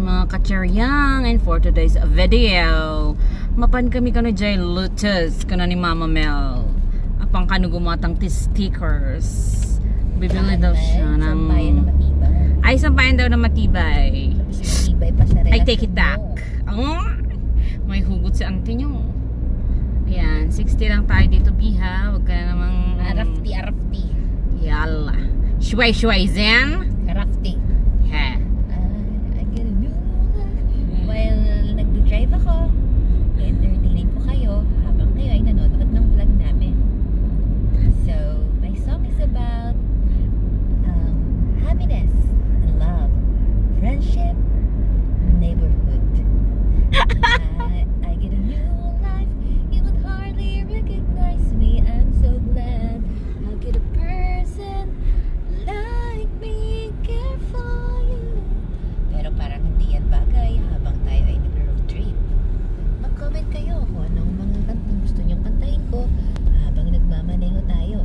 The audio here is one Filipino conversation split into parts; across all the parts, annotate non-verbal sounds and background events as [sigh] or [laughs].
mga kacheryang and for today's video mapan kami kano jay lutus kana ni Mama Mel. Apang kano gumatang ti stickers. Bibili daw siya ng ay sampayan daw na matibay. Matibay pa sa I relasyon take it back. Oh, may hugot si auntie nyo. Ayan 60 lang tayo dito biha. Wag ka na namang Arafti, arafti. yalla. Shway shway zen. Arafti. ha Ah, I get a new life. While nagdo-drive ako, entertaining ko kayo habang kayo ay nanonood ng vlog namin. So, my song is about um, happiness, love, friendship, neighborhood. I, I get a new life. You would hardly recognize me. I'm so glad I'll get a person like me care for you. Pero parang hindi yan bagay habang tayo ay nag-road trip. Mag-comment kayo kung anong mga kantang gusto nyong kantahin ko habang nagmamaneho tayo.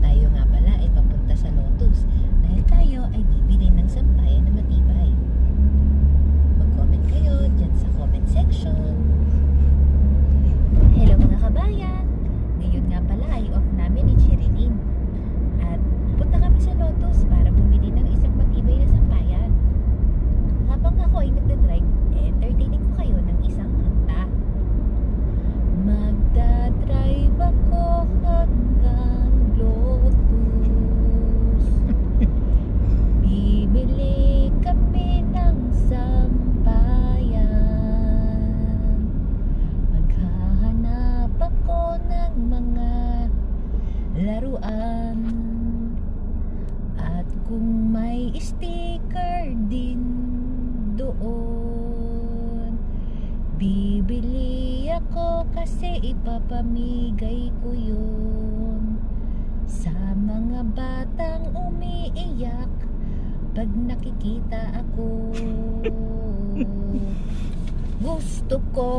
Tayo nga pala ay papunta sa Lotus dahil tayo ay bibili ng sampayan na matibay. Mag-comment kayo dyan sa comment section. Hello mga kabayan! Ngayon nga pala ay off namin ni Chirilin. At punta kami sa Lotus para bumili ng isang matibay na sampayan. Habang ako ay nagdadrive, eh, entertaining ko kayo ng isang kanta. Magdadrive ako hanggang Lotus. Bibili kami ng sampayan. Maghahanap ako ng mga laruan. At kung may sticker din doon, bibili ako kasi ipapamigay ko yun sa mga batang umiiyak pag nakikita ako. Gusto ko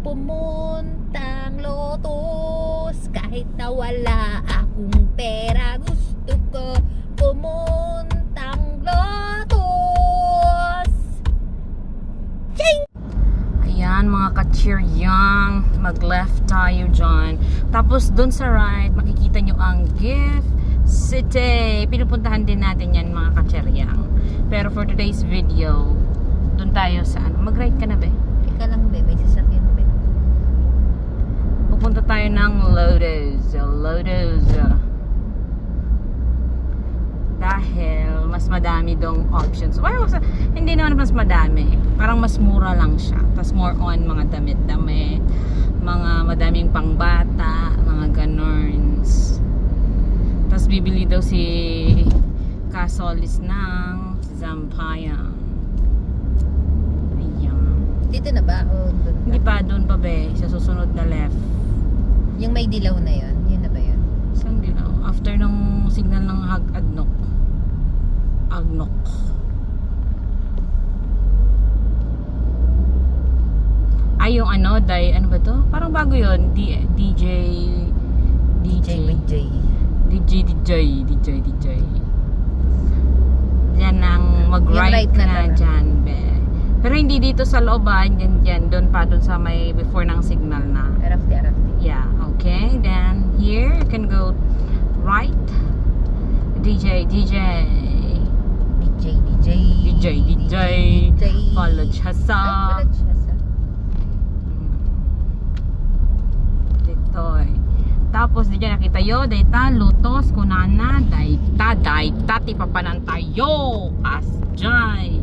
pumuntang lotos kahit na wala akong pera. Gusto ko pumuntang lotos. Ayan mga ka-cheeryang, mag-left tayo dyan. Tapos dun sa right, makikita nyo ang Gift City. Pinupuntahan din natin yan mga ka-cheeryang. Pero for today's video, dun tayo sa ano. Mag-right ka na ba? Teka lang, be. May sasakyan, be. Pupunta tayo ng Lotus. Lotus. Dahil mas madami dong options. Well, hindi naman mas madami. Parang mas mura lang siya. Tapos more on mga damit-damit, mga madaming pangbata, mga ganorns. Tapos bibili daw si Kasolis ng Zampayang. Ayan. Dito na ba? O doon Hindi pa, doon pa be. Sa susunod na left. Yung may dilaw na yon Yun na ba yun? Saan din ako? After ng signal ng Hag Adnok. Agnok. Ay, yung ano, Day, ano ba to? Parang bago yun. D, DJ, DJ, J with J. DJ, DJ, DJ, DJ. Diyan ang mag-right na na dyan, be. Pero hindi dito sa looban, yan, yan, doon pa, doon sa may before ng signal na. Arafti, arafti. Yeah, okay. Then here you can go right. DJ, DJ. DJ, DJ. DJ, DJ. DJ. Follow Chasa. Follow Chasa. Dito eh. Tapos di dyan nakita yo, dayta, lutos, kunana, dayta, dayta, tipapanan tayo. Asjay.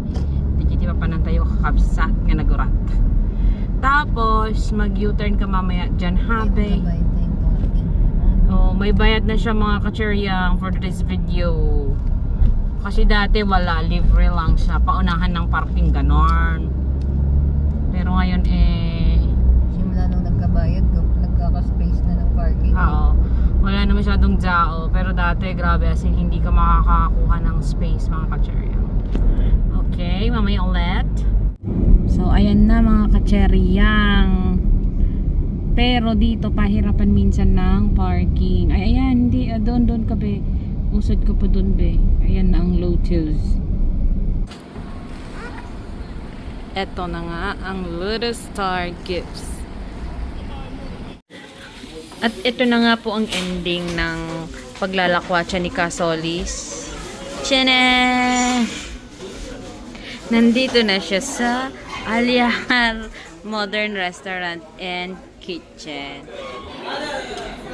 Di tipapanan tayo kakabsat nga nagurat. Tapos, mag-U-turn ka mamaya dyan, habe. Oh, may bayad na siya mga kacheryang for today's video. Kasi dati wala, libre lang siya. Paunahan ng parking ganon. Pero ngayon eh, Simula nung nagkabayad, nagkaka-space na ng parking. oo, wala na masyadong jao. Pero dati, grabe, as in, hindi ka makakakuha ng space mga kacheryang. Okay, mamaya ulit. So, ayan na mga kacheryang. Pero dito, pahirapan minsan ng parking. Ay, ayan, hindi, ah, doon, doon ka be. Usod ka pa doon be. Ayan na ang Lotus. Eto na nga ang Little Star Gifts. At ito na nga po ang ending ng paglalakwatsa ni Kasolis. Tiyene! Nandito na siya sa Aliahar Modern Restaurant and Kitchen.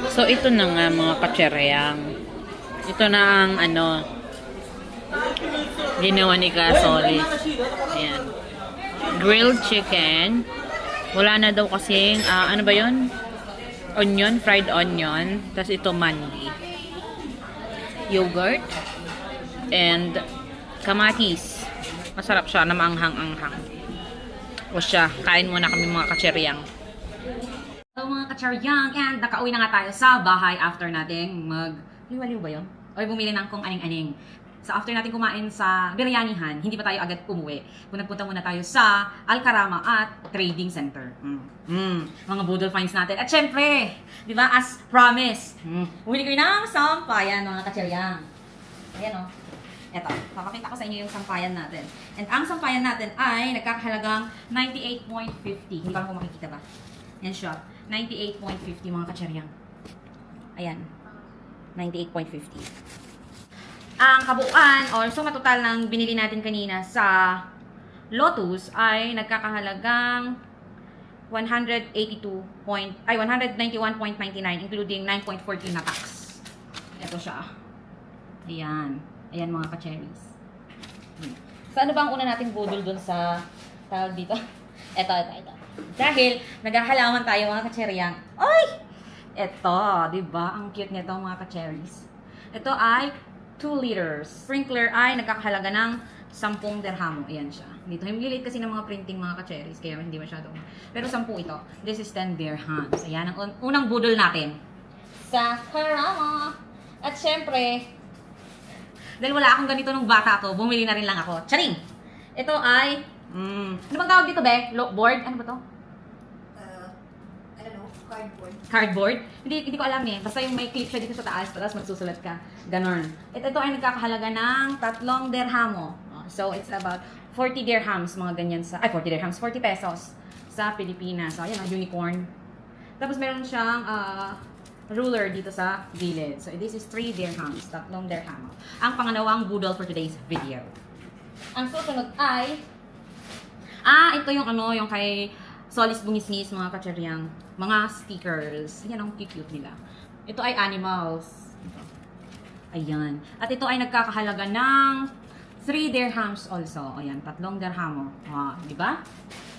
So, ito na nga mga katsereyang. Ito na ang ano, ginawa ni Kasolis. Ayan. Grilled chicken. Wala na daw kasing, ah, ano ba yon Onion, fried onion. Tapos ito mandi. Yogurt. And kamatis. Masarap siya na maanghang-anghang. O siya, kain muna kami mga katseryang. So mga katseryang, and nakauwi na nga tayo sa bahay after nating mag... Liwaliw ba yun? O bumili ng kung aning-aning. So after natin kumain sa biryanihan, hindi pa tayo agad umuwi. Kung nagpunta muna tayo sa Alcarama at Trading Center. Mm. Mm. Mga budol finds natin. At syempre, di ba, as promised, mm. bumili kayo ng sampayan mga katseryang. Ayan o. Eto, papakita ko sa inyo yung sampayan natin. And ang sampayan natin ay nagkakahalagang 98.50. Hindi pa kung makikita ba? Yan siya. 98.50 mga katseryang. Ayan. 98.50 ang kabuuan or suma total ng binili natin kanina sa Lotus ay nagkakahalagang 182 point, ay 191.99 including 9.14 na tax. Ito siya. Ayan. Ayan mga ka-cherries. Hmm. So ano ba ang una nating budol dun sa tawag dito? [laughs] Ito, ito, ito. Dahil naghahalaman tayo mga ka-cherryang. Ay! Ito, di ba? Ang cute nito mga ka-cherries. Ito ay 2 liters. Sprinkler ay nagkakahalaga ng 10 dirham. Ayan siya. Dito, himiliit kasi ng mga printing mga ka-cherries, kaya hindi masyado. Pero 10 ito. This is 10 dirhams. Ayan, ang un- unang budol natin. Sa Karama. At syempre, dahil wala akong ganito nung bata ako, bumili na rin lang ako. Charing! Ito ay, mm, ano bang tawag dito, be? Lo- board? Ano ba to? Uh, I don't know, cardboard. cardboard. Hindi, hindi ko alam eh. Basta yung may clip siya dito sa taas, tapos magsusulat ka. Ganon. Ito, ito ay nagkakahalaga ng tatlong derhamo. Oh, So, it's about 40 dirhams, mga ganyan sa, ay 40 dirhams, 40 pesos sa Pilipinas. So, ayan, ang unicorn. Tapos meron siyang ah, ruler dito sa gilid. So, this is 3 dirhams, tatlong dirhamo. Ang pangalawang budol for today's video. Ang susunod ay, ah, ito yung ano, yung kay Solis Bungisngis, mga katseryang, mga stickers. Yan ang cute nila. Ito ay animals. Ito. Ayan. At ito ay nagkakahalaga ng 3 dirhams also. Ayan, tatlong dirhamo. Ah, di ba?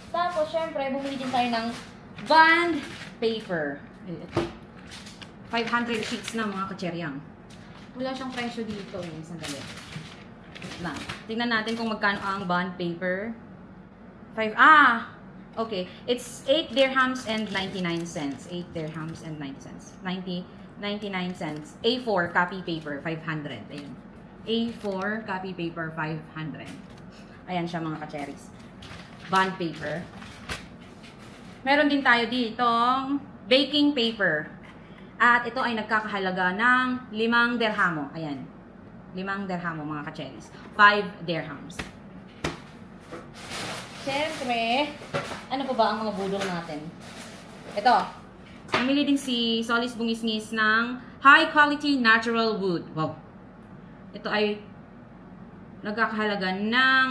Tapos, syempre, bumili din tayo ng bond paper. Ito. 500 sheets na mga katseryang. Wala siyang presyo dito eh. Sandali. Lang. Tingnan natin kung magkano ang bond paper. 5, ah! Okay. It's 8 dirhams and 99 cents. 8 dirhams and 90 cents. 90, 99 cents. A4 copy paper, 500. Ayan. A4 copy paper, 500. Ayan siya mga ka-cherries. Bond paper. Meron din tayo ditong baking paper. At ito ay nagkakahalaga ng 5 dirhamo. Ayan. 5 dirhamo mga ka-cherries. 5 dirhams. Siyempre, ano pa ba ang mga budol natin? Ito. Namili din si Solis Bungisngis ng high quality natural wood. Wow. Ito ay nagkakahalaga ng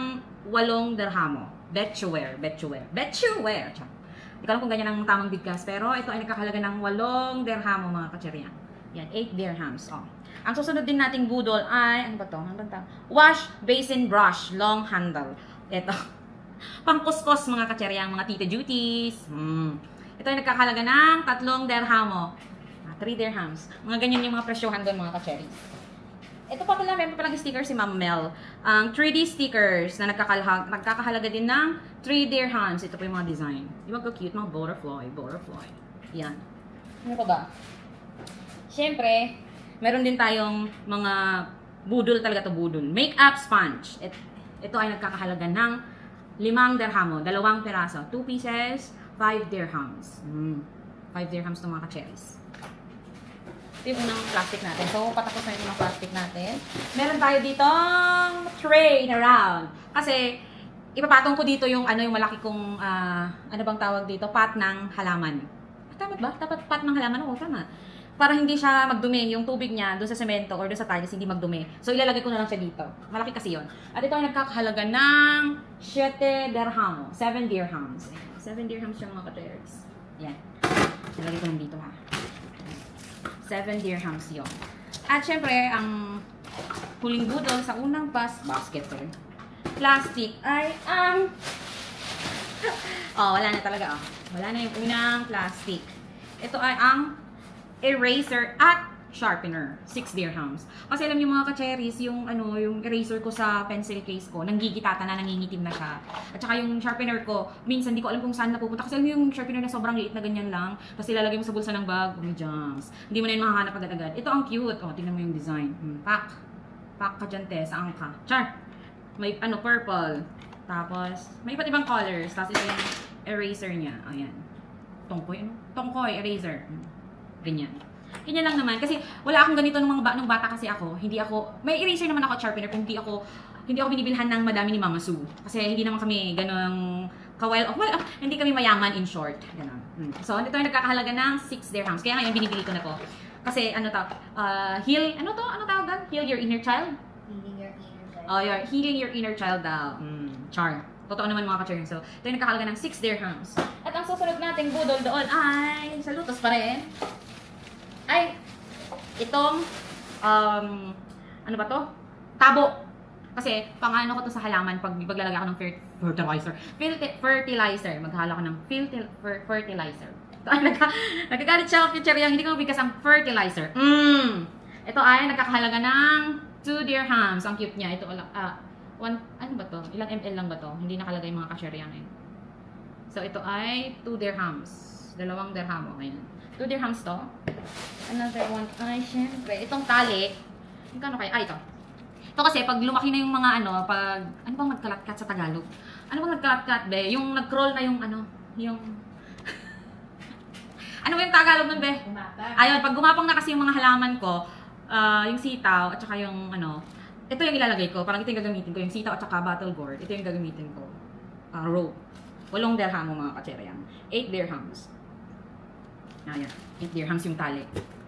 8 dirhamo. Betchware. Betchware. Betchware. Hindi ko alam kung ganyan ang tamang bigkas, pero ito ay nagkakahalaga ng 8 dirhamo mga katseriyan. Yan, 8 dirhams. Oh. Ang susunod din nating budol ay, ano ba to? Ano ba to? Wash basin brush, long handle. Ito. [laughs] Pangkuskos mga katseryang, mga tita duties. Hmm. Ito ay nagkakahalaga ng 3 dirhamo. 3 dirhams. Mga ganyan yung mga presyohan doon mga katseries. Ito pa pala, meron pa palang sticker si Ma'am Mel. Ang 3D stickers na nagkakahalaga, nagkakahalaga din ng 3 dirhams. Ito po yung mga design. Di ba cute? Mga butterfly, butterfly. Yan. Ano pa ba? Siyempre, meron din tayong mga budol talaga to budol. Makeup sponge. Et, ito ay nagkakahalaga ng 5 dirhamo. Dalawang peraso. 2 pieces, 5 dirhams. Mm. 5 dirhams to mga ka-cherries. Ito yung unang plastic natin. So, patapos na yung unang plastic natin. Meron tayo ditong tray na round. Kasi, ipapatong ko dito yung ano yung malaki kong ah, ano bang tawag dito, pot ng halaman. Ah, tama ba? Dapat pot ng halaman Oo, tama. Para hindi siya magdumi, yung tubig niya doon sa semento or doon sa tiles hindi magdumi. So ilalagay ko na lang siya dito. Malaki kasi 'yon. At ito ay nagkakahalaga ng 7 dirham, 7 dirhams. 7 dirhams yung mga katers. Yan. Ilalagay ko lang dito ha. 7 dirhams yun. At syempre, ang huling budol sa unang bas basket sorry, plastic ay ang [laughs] oh, wala na talaga oh. Wala na yung unang plastic. Ito ay ang eraser at sharpener. 6 dirhams. Kasi alam niyo mga ka-cherries, yung ano, yung eraser ko sa pencil case ko, nanggigitata na, nangingitim na siya. At saka yung sharpener ko, minsan di ko alam kung saan napupunta. Kasi alam yung sharpener na sobrang liit na ganyan lang. Tapos ilalagay mo sa bulsa ng bag, may jams. Hindi mo na yun makahanap agad-agad. Ito ang cute. Oh, tingnan mo yung design. Hmm, pack. Pack ka dyan, te. Saan ka? Char! May ano, purple. Tapos, may iba't ibang colors. Tapos ito yung eraser niya. Ayan. Tongkoy, ano? Tongkoy, eraser. Hmm. Ganyan. Ganyan lang naman. Kasi wala akong ganito nung, mga ba- nung bata kasi ako. Hindi ako, may eraser naman ako at sharpener kung hindi ako, hindi ako binibilhan ng madami ni Mama Sue. Kasi hindi naman kami ganong ka-well off. Well, ah, hindi kami mayaman in short. Ganon. Hmm. So, ito ay nagkakahalaga ng 6 dirhams. Kaya ngayon, binibili ko na to. Kasi ano to, uh, heal, ano to? Ano tawag doon? Heal your inner child? Healing your inner child. Oh, your healing your inner child daw. Mm, char. Totoo naman mga ka-char. So, ito yung nakakalaga ng 6 dirhams. At ang susunod nating budol doon ay, sa lutos pa rin, ay, itong, um, ano ba to? Tabo. Kasi, pangano ko to sa halaman pag maglalagay ako ng fer- fertilizer. Ferti- fertilizer. Maghala ko ng fertilizer. [laughs] Nagkagalit siya kay Cherry hindi ko mabigkas ang fertilizer. Mm. Ito ay nagkakahalaga ng 2 dirhams. Ang cute niya. Ito, ah, one, ano ba to? Ilang ml lang ba to? Hindi nakalagay mga ka-Cherry eh. So, ito ay 2 dirhams. Dalawang dirham. O, ayan. 2 dirhams to. Another one ay, syempre, itong tali. Magkano kaya? Ah, ito. Ito kasi, pag lumaki na yung mga ano, pag, ano bang nagkalat-kat sa Tagalog? Ano bang nagkalat-kat, be? Yung nag-crawl na yung ano, yung... [laughs] ano ba yung Tagalog nun, be? Umapa. Ayun, pag gumapang na kasi yung mga halaman ko, ah, yung sitaw at saka yung ano, ito yung ilalagay ko. Parang ito yung gagamitin ko. Yung sitaw at saka battle gourd. Ito yung gagamitin ko. Ah, rope. Walong dirham mga katserayan. 8 dirhams. Ayan. 8 dirhams yung tali.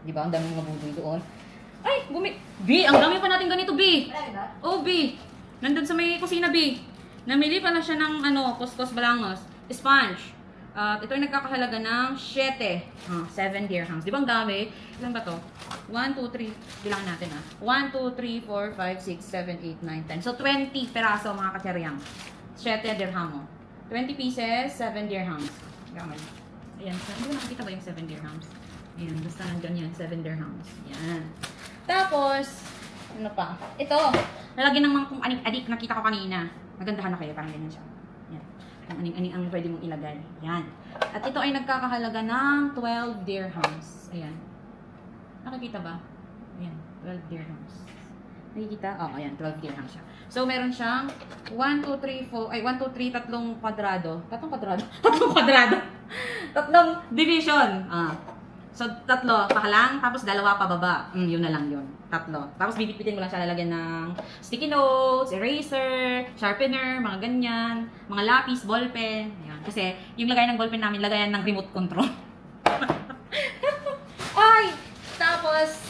Di ba? Ang daming mga budoy doon. Ay, gumi... B, ang dami pa natin ganito, B. Oh, B. Nandun sa may kusina, B. Namili pa na siya ng ano, kuskus balangos. Sponge. At ito ay nagkakahalaga ng 7. Ah, 7 dirhams. Di ba ang dami? Ilan ba to? 1, 2, 3. Bilangan natin ah. 1, 2, 3, 4, 5, 6, 7, 8, 9, 10. So, 20 peraso mga kacheryang. 7 dirham. oh. 20 pieces, 7 dirhams. Gaman. Ayan. So, hindi ko nakikita ba yung 7 dirhams? Ayan. Basta nandyan yan. 7 dirhams. Yan. Tapos, ano pa? Ito. Nalagyan ng mga kung anik-adik nakita ko kanina. Magandahan na kayo. Parang ganyan siya. Yan. Kung aning-aning ang pwede mong ilagay. Yan. At ito ay nagkakahalaga ng 12 dirhams. Ayan. Nakikita ba? Ayan. 12 dirhams. Nakikita? Oh, ayan. 12 dirhams siya. So, meron siyang 1, 2, 3, 4, ay 1, 2, 3, tatlong kwadrado. Tatlong kwadrado? [laughs] tatlong kwadrado. Tatlong division. Ah. So, tatlo pahalang, tapos dalawa pababa. Mm, yun na lang yun. Tatlo. Tapos bibitbitin mo lang siya lalagyan ng sticky notes, eraser, sharpener, mga ganyan, mga lapis, ballpen. Ayan. Kasi yung lagayan ng ballpen namin, lagayan ng remote control. [laughs] Ay! Tapos,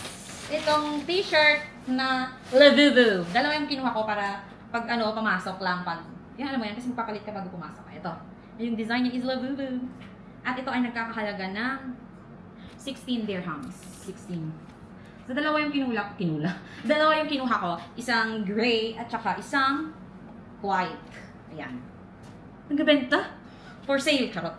itong t-shirt na Labubu. Dalawa yung kinuha ko para pag ano, pamasok lang pag, yan alam mo yan, kasi magpapalit ka bago pumasok. Ito. Yung design niya is Labubu. At ito ay nagkakahalaga ng 16 dirhams. 16. So, dalawa yung kinula, kinula. [laughs] Dalawa yung kinuha ko. Isang gray at saka isang white. Ayan. Nagbebenta? For sale, charot.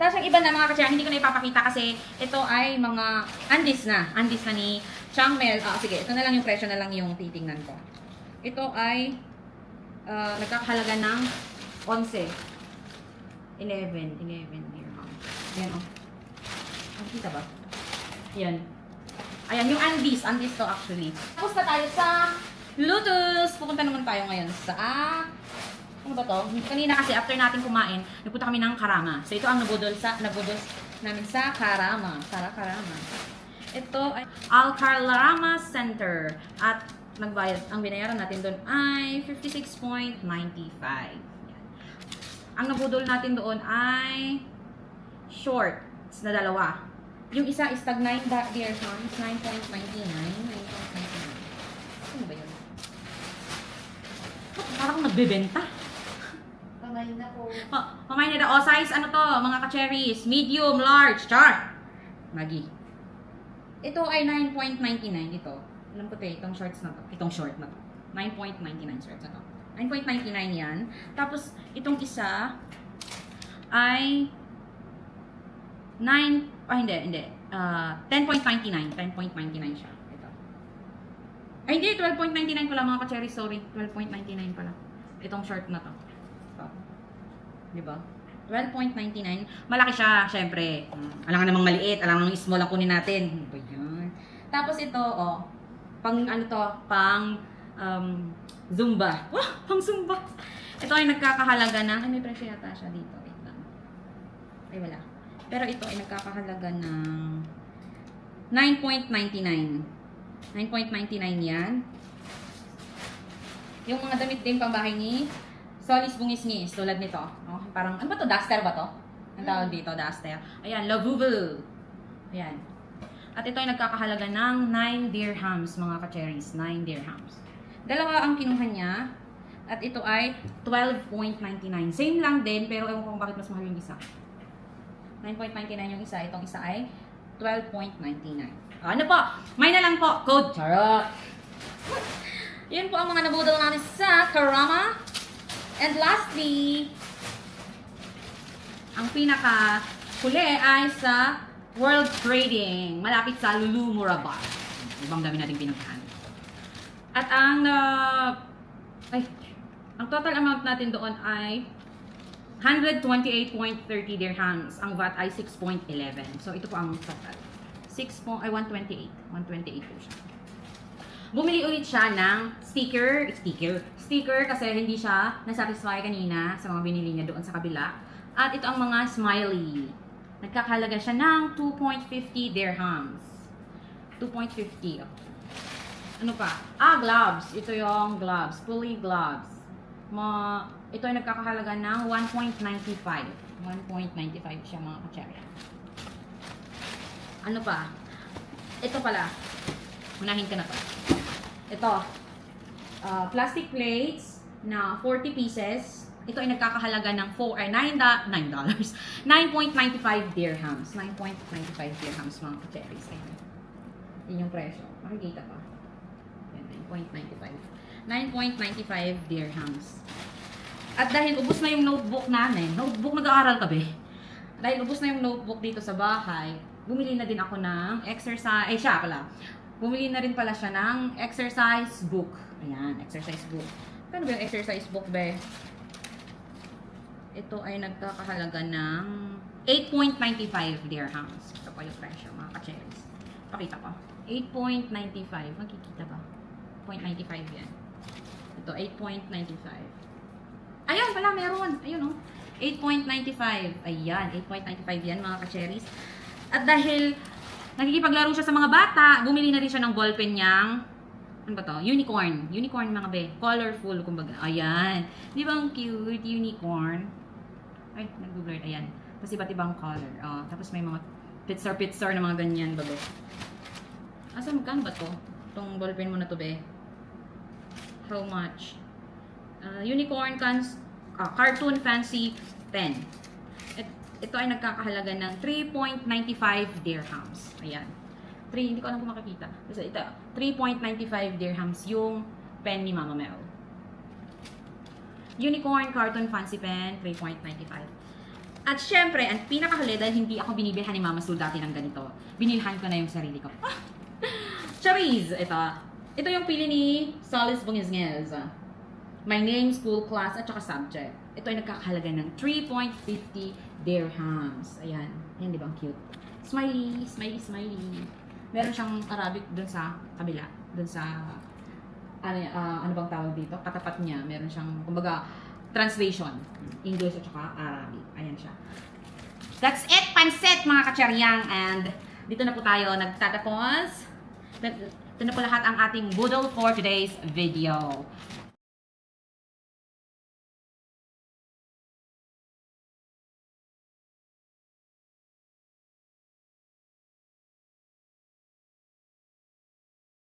Tapos yung iba na mga katsyan, hindi ko na ipapakita kasi ito ay mga andis na. Andis na ni Changmel. Ah, sige, ito na lang yung presyo na lang yung titingnan ko. Ito ay ah, nagkakahalaga ng 11. 11. 11 dirhams. Ayan, oh. Nakikita ba? Yan. Ayan, yung Andes. Andes to actually. Tapos na tayo sa Lotus. Pupunta naman tayo ngayon sa... Ano ba to? Kanina kasi after natin kumain, nagpunta kami ng Karama. So ito ang nabudol sa nabudol namin sa Karama. Sara Karama. Ito ay Al Center. At nagbayad, ang binayaran natin doon ay 56.95. Ang nabudol natin doon ay shorts na dalawa. Yung isa is tag 9 da- dirhams, 9.99. 9.99. Ano ba yun? Oh, parang nagbebenta. Kamay na po. Oh, pamain nila. Oh, size ano to, mga ka-cherries? Medium, large, char. Magi. Ito ay 9.99 ito. Alam ko te, itong shorts na to. Itong short na to. 9.99 shorts na to. 9.99 yan. Tapos, itong isa ay 9, ah hindi, hindi. Ah, 10.99. 10.99 siya. Ito. Ay hindi, 12.99 pala mga ka-cherries. Sorry, 12.99 pala. Itong short na to. Ito. Di ba? 12.99. Malaki siya, syempre. Mm. Alam nga namang maliit. Alam nga namang small ang kunin natin. Ano yan? Tapos ito, oh. Pang ano to? Pang um, Zumba. Wah! Pang Zumba. Ito ay nagkakahalaga ng... Ay, may presyo yata siya dito. Wait lang. Ay, wala. Pero ito ay nagkakahalaga ng 9.99. 9.99 yan. Yung mga damit din pang bahay ni Solis Bungis-ngis, tulad nito. Oh, parang, ano ba to? Duster ba to? Ang tawag dito, duster. Ayan, Lavuvu. Ayan. At ito ay nagkakahalaga ng 9 dirhams, mga ka-cherries. 9 dirhams. Dalawa ang kinuha niya. At ito ay 12.99. Same lang din, pero ewan ko kung bakit mas mahal yung isa. 9.99 yung isa. Itong isa ay 12.99. Ano po? May na lang po. Code. Charot. [laughs] Yun po ang mga nabudol namin sa Karama. And lastly, ang pinaka huli ay sa World Trading. Malapit sa Lulu Murabba. Ibang dami nating pinuntahan. At ang uh, ay, ang total amount natin doon ay 128.30 dirhams. Ang VAT ay 6.11. So ito po ang total. 6 po, ay 128. 128 po siya. Bumili ulit siya ng sticker, sticker, sticker kasi hindi siya nasatisfy kanina sa mga binili niya doon sa kabila. At ito ang mga smiley. Nagkakahalaga siya ng 2.50 dirhams. 2.50. Ano pa? Ah, gloves. Ito yung gloves. Fully gloves. Ma, ito ay nagkakahalaga ng 1.95. 1.95 siya mga kachere. Ano pa? Ito pala. Unahin ka na to. Ito. Uh, plastic plates na 40 pieces. Ito ay nagkakahalaga ng 4 ay 9 da, 9 dollars. [laughs] 9.95 dirhams. 9.95 dirhams mga. Ayan. Yun yung presyo. Makikita pa. Yan, 9.95. 9.95 dirhams. At dahil ubos na yung notebook namin, notebook nag-aaral ka? Dahil ubos na yung notebook dito sa bahay, bumili na din ako ng exercise, eh siya pala, bumili na rin pala siya ng exercise book. Ayan, exercise book. Ano ba yung exercise book, be? Ito ay nagkakahalaga ng 8.95 dirhams. Ito pa yung presyo, mga ka-cherries. Pakita ko. 8.95. Magkikita ba? 0.95 yan. Ito, 8.95. Ayun pala, meron. Ayun, oh. 8.95. Ayan, 8.95 yan, mga ka-cherries. At dahil nakikipaglaro siya sa mga bata, bumili na rin siya ng ballpen niyang ano ba to? Unicorn. Unicorn mga be. Colorful, kumbaga. Ayan. Di ba ang cute? Unicorn. Ay, nag-blurred. Ayan. Tapos iba't ibang color. Oh, tapos may mga pitsar-pitsar na mga ganyan, bago. Asa magkano ba to? Itong ballpen mo na to, be. How much? Uh, unicorn cans, ah, cartoon fancy pen. Et, ito ay nagkakahalaga ng 3.95 dirhams. Ayan. 3, hindi ko alam kung makikita. Basta ito, 3.95 dirhams yung pen ni Mama Mel. Unicorn Cartoon Fancy Pen, 3.95. At syempre, ang pinakahuli dahil hindi ako binibilhan ni Mama Sue dati ng ganito, binilhan ko na yung sarili ko. [laughs] Charis! Ito. Ito yung pili ni Solis Bungizngez. My name, school, class, at saka subject. Ito ay nagkakahalaga ng 3.50 dirhams. Ayan. Ayan, di ba? Cute. Smiley, smiley, smiley. Meron siyang Arabic dun sa kabila. Dun sa, ano, ah, ano bang tawag dito? Katapat niya. Meron siyang, kumbaga, translation. English at saka Arabic. Ayan siya. That's it, pansit, mga kacharyang. And dito na po tayo nagtatapos. Ito na po lahat ang ating boodle for today's video.